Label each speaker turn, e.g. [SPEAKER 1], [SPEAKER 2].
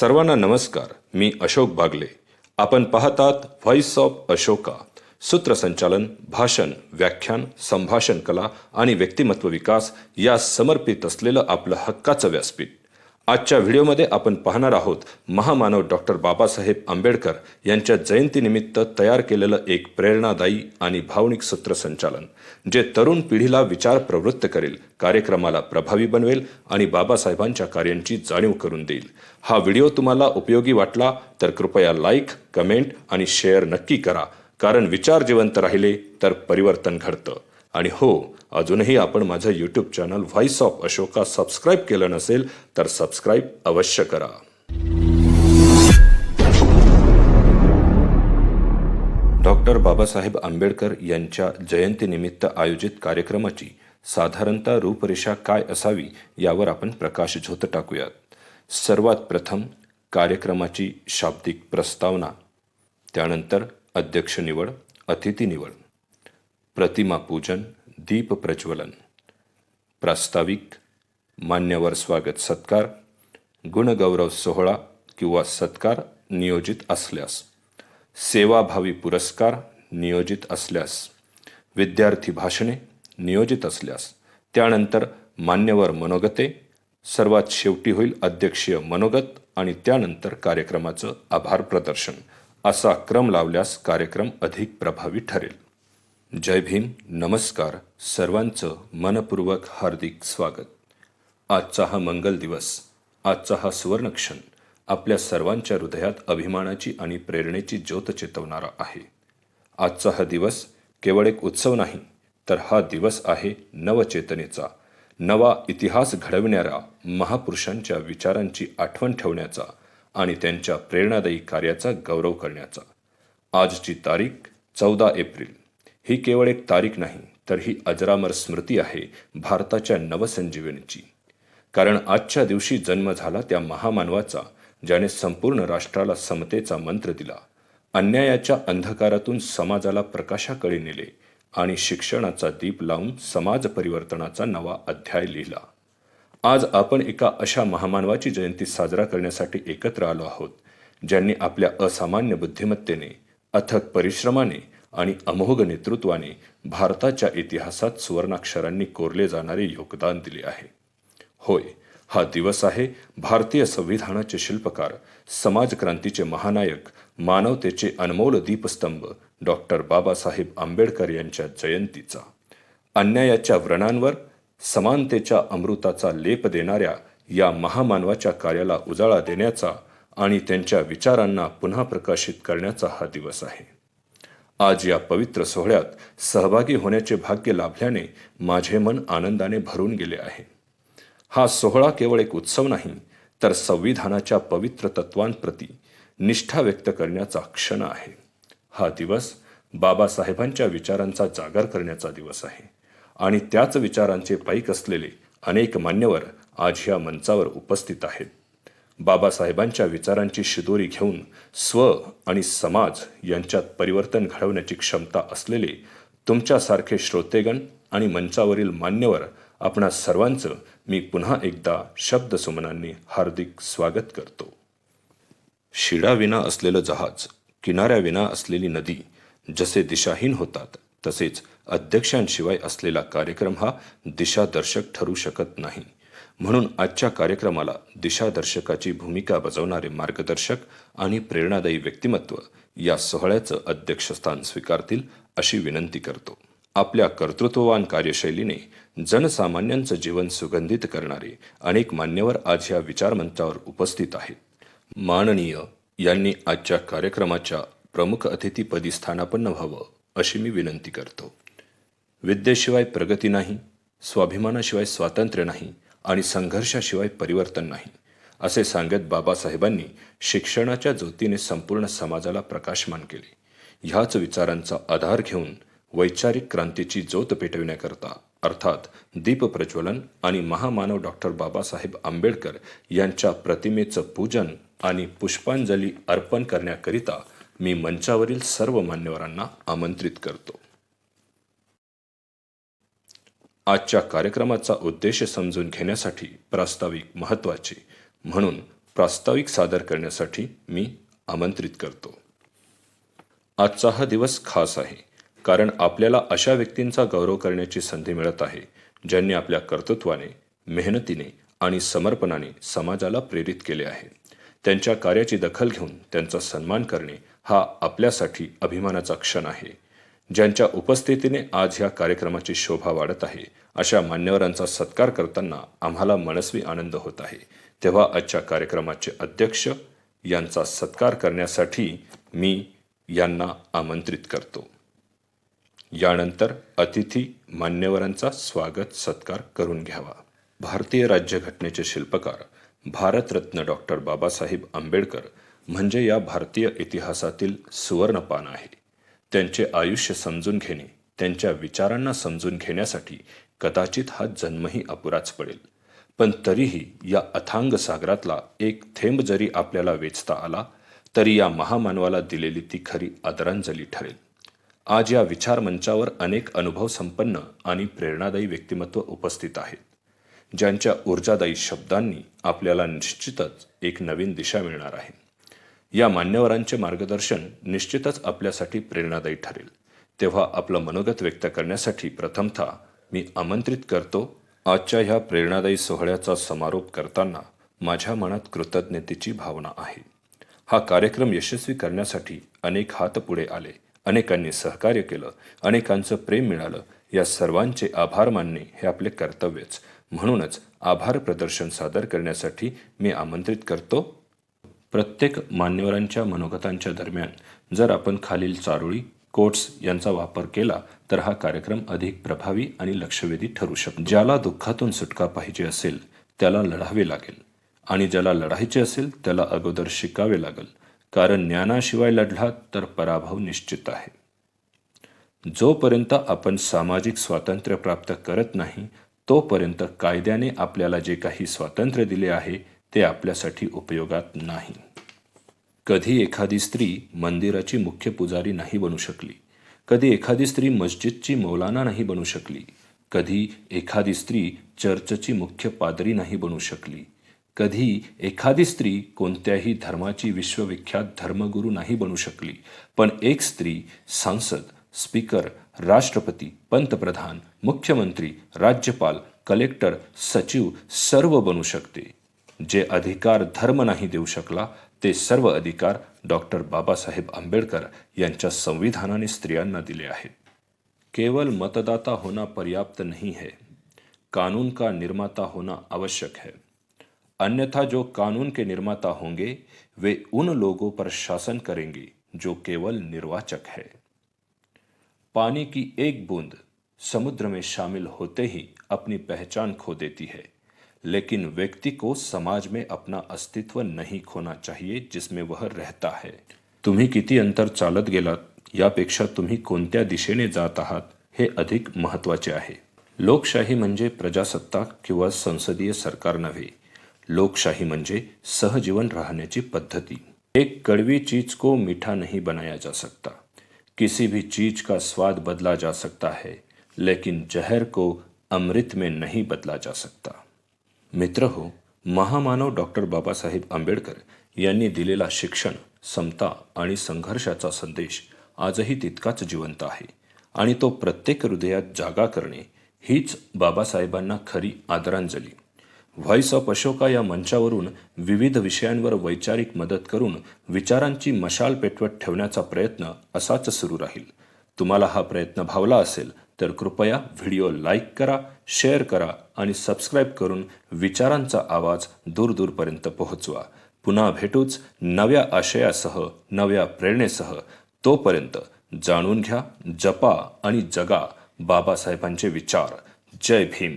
[SPEAKER 1] सर्वांना नमस्कार मी अशोक बागले. आपण पाहतात व्हॉइस ऑफ अशोका सूत्रसंचालन भाषण व्याख्यान संभाषण कला आणि व्यक्तिमत्व विकास या समर्पित असलेलं आपलं हक्काचं व्यासपीठ. आजच्या व्हिडिओमध्ये आपण पाहणार आहोत महामानव डॉक्टर बाबासाहेब आंबेडकर यांच्या जयंतीनिमित्त तयार केलेलं एक प्रेरणादायी आणि भावनिक सूत्रसंचालन जे तरुण पिढीला विचार प्रवृत्त करेल कार्यक्रमाला प्रभावी बनवेल आणि बाबासाहेबांच्या कार्यांची जाणीव करून देईल. हा व्हिडिओ तुम्हाला उपयोगी वाटला तर कृपया लाईक कमेंट आणि शेअर नक्की करा. कारण विचार जिवंत राहिले तर परिवर्तन घडतं. आणि हो अजूनही आपण माझं YouTube channel voice of Ashoka subscribe केलं नसेल तर सबस्क्राईब अवश्य करा. डॉक्टर बाबासाहेब आंबेडकर यांच्या जयंतीनिमित्त आयोजित कार्यक्रमाची साधारणतः रूपरेषा काय असावी यावर आपण प्रकाश झोत टाकूयात. सर्वात प्रथम कार्यक्रमाची शाब्दिक प्रस्तावना त्यानंतर अध्यक्ष निवड अतिथी निवड प्रतिमा पूजन दीप प्रज्वलन प्रास्ताविक मान्यवर स्वागत सत्कार गुणगौरव सोहळा किंवा सत्कार नियोजित असल्यास सेवाभावी पुरस्कार नियोजित असल्यास विद्यार्थी भाषणे नियोजित असल्यास त्यानंतर मान्यवर मनोगते सर्वात शेवटी होईल अध्यक्षीय मनोगत आणि त्यानंतर कार्यक्रमाचं आभार प्रदर्शन. असा क्रम लावल्यास कार्यक्रम अधिक प्रभावी ठरेल. जय भीम नमस्कार सर्वांचं मनपूर्वक हार्दिक स्वागत. आजचा हा मंगल दिवस आजचा हा सुवर्णक्षण आपल्या सर्वांच्या हृदयात अभिमानाची आणि प्रेरणेची ज्योत चेतवणारा आहे. आजचा हा दिवस केवळ एक उत्सव नाही तर हा दिवस आहे नवचेतनेचा. नवा इतिहास घडविणाऱ्या महापुरुषांच्या विचारांची आठवण ठेवण्याचा आणि त्यांच्या प्रेरणादायी कार्याचा गौरव करण्याचा. आजची तारीख चौदा एप्रिल. ही केवळ एक तारीख नाही तर ही अजरामर स्मृती आहे भारताच्या नवसंजीवनीची. कारण आजच्या दिवशी जन्म झाला त्या महामानवाचा ज्याने संपूर्ण राष्ट्राला समतेचा मंत्र दिला. अन्यायाच्या अंधकारातून समाजाला प्रकाशाकडे नेले. आणि शिक्षणाचा दीप लावून समाज परिवर्तनाचा नवा अध्याय लिहिला. आज आपण एका अशा महामानवाची जयंती साजरा करण्यासाठी एकत्र आलो आहोत ज्यांनी आपल्या असामान्य बुद्धिमत्तेने अथक परिश्रमाने आणि अमोघ नेतृत्वाने भारताच्या इतिहासात सुवर्णाक्षरांनी कोरले जाणारे योगदान दिले आहे. होय हा दिवस आहे भारतीय संविधानाचे शिल्पकार समाजक्रांतीचे महानायक मानवतेचे अनमोल दीपस्तंभ डॉक्टर बाबासाहेब आंबेडकर यांच्या जयंतीचा. अन्यायाच्या व्रणांवर समानतेच्या अमृताचा लेप देणाऱ्या या महामानवाच्या कार्याला उजाळा देण्याचा आणि त्यांच्या विचारांना पुन्हा प्रकाशित करण्याचा हा दिवस आहे. आज या पवित्र सोहळ्यात सहभागी होण्याचे भाग्य लाभल्याने माझे मन आनंदाने भरून गेले आहे. हा सोहळा केवळ एक उत्सव नाही तर संविधानाच्या पवित्र तत्वांप्रती निष्ठा व्यक्त करण्याचा क्षण आहे. हा दिवस बाबासाहेबांच्या विचारांचा जागर करण्याचा दिवस आहे. आणि त्याच विचारांचे पाईक असलेले अनेक मान्यवर आज ह्या मंचावर उपस्थित आहेत. बाबासाहेबांच्या विचारांची शिदोरी घेऊन स्व आणि समाज यांच्यात परिवर्तन घडवण्याची क्षमता असलेले तुमच्यासारखे श्रोतेगण आणि मंचावरील मान्यवर आपणा सर्वांचं मी पुन्हा एकदा शब्दसुमनांनी हार्दिक स्वागत करतो. शिडाविना असलेलं जहाज किनाऱ्याविना असलेली नदी जसे दिशाहीन होतात तसेच अध्यक्षांशिवाय असलेला कार्यक्रम हा दिशादर्शक ठरू शकत नाही. म्हणून आजच्या कार्यक्रमाला दिशादर्शकाची भूमिका बजावणारे मार्गदर्शक आणि प्रेरणादायी व्यक्तिमत्व या सोहळ्याचं अध्यक्षस्थान स्वीकारतील अशी विनंती करतो. आपल्या कर्तृत्ववान कार्यशैलीने जनसामान्यांचं जीवन सुगंधित करणारे अनेक मान्यवर आज ह्या विचारमंचावर उपस्थित आहेत. माननीय यांनी आजच्या कार्यक्रमाच्या प्रमुख अतिथीपदी स्थानापन्न व्हावं अशी मी विनंती करतो. विद्येशिवाय प्रगती नाही स्वाभिमानाशिवाय स्वातंत्र्य नाही आणि संघर्षाशिवाय परिवर्तन नाही असे सांगत बाबासाहेबांनी शिक्षणाच्या ज्योतीने संपूर्ण समाजाला प्रकाशमान केले. ह्याच विचारांचा आधार घेऊन वैचारिक क्रांतीची ज्योत पेटविण्याकरता अर्थात दीप प्रज्वलन आणि महामानव डॉक्टर बाबासाहेब आंबेडकर यांच्या प्रतिमेचं पूजन आणि पुष्पांजली अर्पण करण्याकरिता मी मंचावरील सर्व मान्यवरांना आमंत्रित करतो. आजच्या कार्यक्रमाचा उद्देश समजून घेण्यासाठी प्रास्ताविक महत्त्वाचे म्हणून प्रास्ताविक सादर करण्यासाठी मी आमंत्रित करतो. आजचा हा दिवस खास आहे कारण आपल्याला अशा व्यक्तींचा गौरव करण्याची संधी मिळत आहे ज्यांनी आपल्या कर्तृत्वाने मेहनतीने आणि समर्पणाने समाजाला प्रेरित केले आहे. त्यांच्या कार्याची दखल घेऊन त्यांचा सन्मान करणे हा आपल्यासाठी अभिमानाचा क्षण आहे. ज्यांच्या उपस्थितीने आज या कार्यक्रमाची शोभा वाढत आहे अशा मान्यवरांचा सत्कार करताना आम्हाला मनस्वी आनंद होत आहे. तेव्हा आजच्या कार्यक्रमाचे अध्यक्ष यांचा सत्कार करण्यासाठी मी यांना आमंत्रित करतो. यानंतर अतिथी मान्यवरांचा स्वागत सत्कार करून घ्यावा. भारतीय राज्यघटनेचे शिल्पकार भारतरत्न डॉक्टर बाबासाहेब आंबेडकर म्हणजे या भारतीय इतिहासातील सुवर्णपान आहे. त्यांचे आयुष्य समजून घेणे त्यांच्या विचारांना समजून घेण्यासाठी कदाचित हा जन्मही अपुराच पडेल. पण तरीही या अथांग सागरातला एक थेंब जरी आपल्याला वेचता आला तरी या महामानवाला दिलेली ती खरी आदरांजली ठरेल. आज या विचार मंचावर अनेक अनुभव संपन्न आणि प्रेरणादायी व्यक्तिमत्व उपस्थित आहेत. ज्यांच्या ऊर्जादायी शब्दांनी आपल्याला निश्चितच एक नवीन दिशा मिळणार आहे. या मान्यवरांचे मार्गदर्शन निश्चितच आपल्यासाठी प्रेरणादायी ठरेल. तेव्हा आपलं मनोगत व्यक्त करण्यासाठी प्रथमतः मी आमंत्रित करतो आजच्या ह्या प्रेरणादायी सोहळ्याचा समारोप करताना माझ्या मनात कृतज्ञतेची भावना आहे. हा कार्यक्रम यशस्वी करण्यासाठी अनेक हात पुढे आले अनेकांनी सहकार्य केलं अनेकांचं प्रेम मिळालं. या सर्वांचे आभार मानणे हे आपले कर्तव्यच. म्हणूनच आभार प्रदर्शन सादर करण्यासाठी मी आमंत्रित करतो. प्रत्येक मान्यवरांच्या मनोगतांच्या दरम्यान जर आपण खालील चारोळी कोट्स यांचा वापर केला तर हा कार्यक्रम अधिक प्रभावी आणि लक्षवेधी ठरू शकतो. ज्याला दुःखातून सुटका पाहिजे असेल त्याला लढावे लागेल. आणि ज्याला लढायचे असेल त्याला अगोदर शिकावे लागेल. कारण ज्ञानाशिवाय लढला तर पराभव निश्चित आहे. जोपर्यंत आपण सामाजिक स्वातंत्र्य प्राप्त करत नाही तोपर्यंत कायद्याने आपल्याला जे काही स्वातंत्र्य दिले आहे ते आपल्यासाठी उपयोगात नाही. कधी एखादी स्त्री मंदिराची मुख्य पुजारी नाही बनू शकली. कधी एखादी स्त्री मस्जिदची मौलाना नाही बनू शकली. कधी एखादी स्त्री चर्चची मुख्य पादरी नाही बनू शकली. कधी एखादी स्त्री कोणत्याही धर्माची विश्वविख्यात धर्मगुरू नाही बनू शकली. पण एक स्त्री सांसद स्पीकर, राष्ट्रपती, पंतप्रधान, मुख्यमंत्री, राज्यपाल, कलेक्टर, सचिव, सर्व बनू शकते. जे अधिकार धर्म नाही देऊ शकला, ते सर्व अधिकार डॉक्टर बाबासाहेब आंबेडकर यांच्या संविधानाने स्त्रियांना दिले आहेत. केवल मतदाता होना पर्याप्त नहीं है कानून का निर्माता होना आवश्यक है अन्यथा जो कानून के निर्माता होंगे, वे उन लोगों पर शासन करेंगे, जो केवल निर्वाचक है. पानी की एक बूंद समुद्र में शामिल होते ही अपनी पहचान खो देती है। लेकिन व्यक्ति को समाज में अपना अस्तित्व नहीं खोना चाहिए जिसमें वह रहता है। तुम्ही किती अंतर चालत गेलात, यापेक्षा तुम्ही कोणत्या दिशेने जात आहात, हे अधिक महत्त्वाचे आहे। लोकशाही म्हणजे प्रजासत्ताक किंवा संसदीय सरकार नव्हे। लोकशाही म्हणजे सहजीवन राहण्याची पद्धती। एक कड़वी चीज़ को मीठा नहीं बनाया जा सकता। किसी भी चीज का स्वाद बदला जा सकता है लेकिन जहर को अमृत में नहीं बदला जा सकता। मित्र हो महामानव डॉक्टर बाबासाहेब आंबेडकर यांनी दिलेला शिक्षण समता आणि संघर्षाचा संदेश आजही तितकाच जिवंत आहे आणि तो प्रत्येक हृदयात जागा करणे हीच बाबासाहेबांना खरी आदरांजली. व्हॉइस ऑफ अशोका या मंचावरून विविध विषयांवर वैचारिक मदत करून विचारांची मशाल पेटवत ठेवण्याचा प्रयत्न असाच सुरू राहील. तुम्हाला हा प्रयत्न भावला असेल तर कृपया व्हिडिओ लाईक करा शेअर करा आणि सबस्क्राईब करून विचारांचा आवाज दूरदूरपर्यंत पोहोचवा. पुन्हा भेटूच नव्या आशयासह नव्या प्रेरणेसह. तोपर्यंत जाणून घ्या जपा आणि जगा बाबासाहेबांचे विचार. जय भीम.